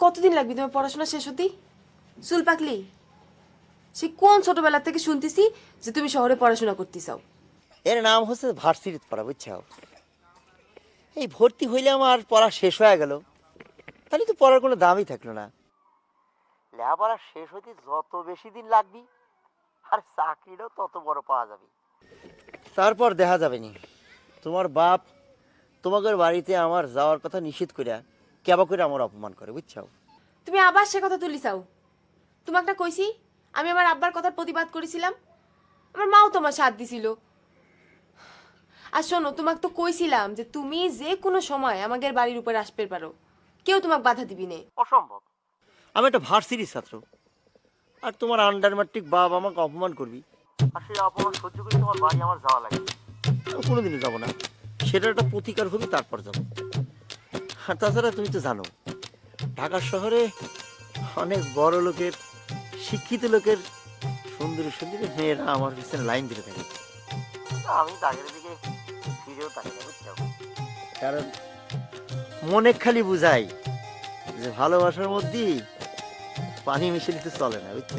কতদিন লাগবে তোমার পড়াশোনা শেষ হতে চুল পাকলি? সে কোন ছোটবেলা থেকে শুনতেছি যে তুমি শহরে পড়াশোনা করতে চাও এর নাম হচ্ছে ভার্সিটিতে পড়া বুঝছাও? এই ভর্তি হইলে আমার পড়া শেষ হয়ে গেল। তাহলে তো পড়ার কোনো দামই থাকল না। লেখাপড়া শেষ হতে যত বেশি দিন লাগবি আর চাকরিটাও তত বড় পাওয়া যাবে। তারপর দেখা যাবে নি। তোমার বাপ তোমাদের বাড়িতে আমার যাওয়ার কথা নিষেধ করিয়া কেবা করে আমার অপমান করে বুঝছাও? তুমি আবার সে কথা তুলি চাও। তোমাকে কইছি আমি আমার আব্বার কথার প্রতিবাদ করেছিলাম। আমার মাও তোমার সাথ দিছিল। আর শোনো তোমাকে তো কইছিলাম যে তুমি যে কোনো সময় আমাদের বাড়ির উপর আসতে পারো। কেউ তোমাকে বাধা দিবি নে। অসম্ভব। আমি একটা ভার্সিটির ছাত্র। আর তোমার আন্ডার ম্যাট্রিক বাপ আমাকে অপমান করবি। আর সেই অপমান সহ্য করে তোমার বাড়ি আমার যাওয়া লাগে কোনোদিনও যাব না। সেটা একটা প্রতিকার হবে তারপর যাব। তাছাড়া তুমি তো জানো। ঢাকা শহরে অনেক বড় লোকের, শিক্ষিত লোকের সুন্দরী সুন্দরী মেয়েরা আমার পিছনে লাইন দিতে থাকে। আমি তাদের দিকে ফিরেও তাকাই না বুঝছ কারণ মনে খালি বুঝাই যে ভালোবাসার মধ্যেই পানি মিশে দিতে চলে না, বুঝছ?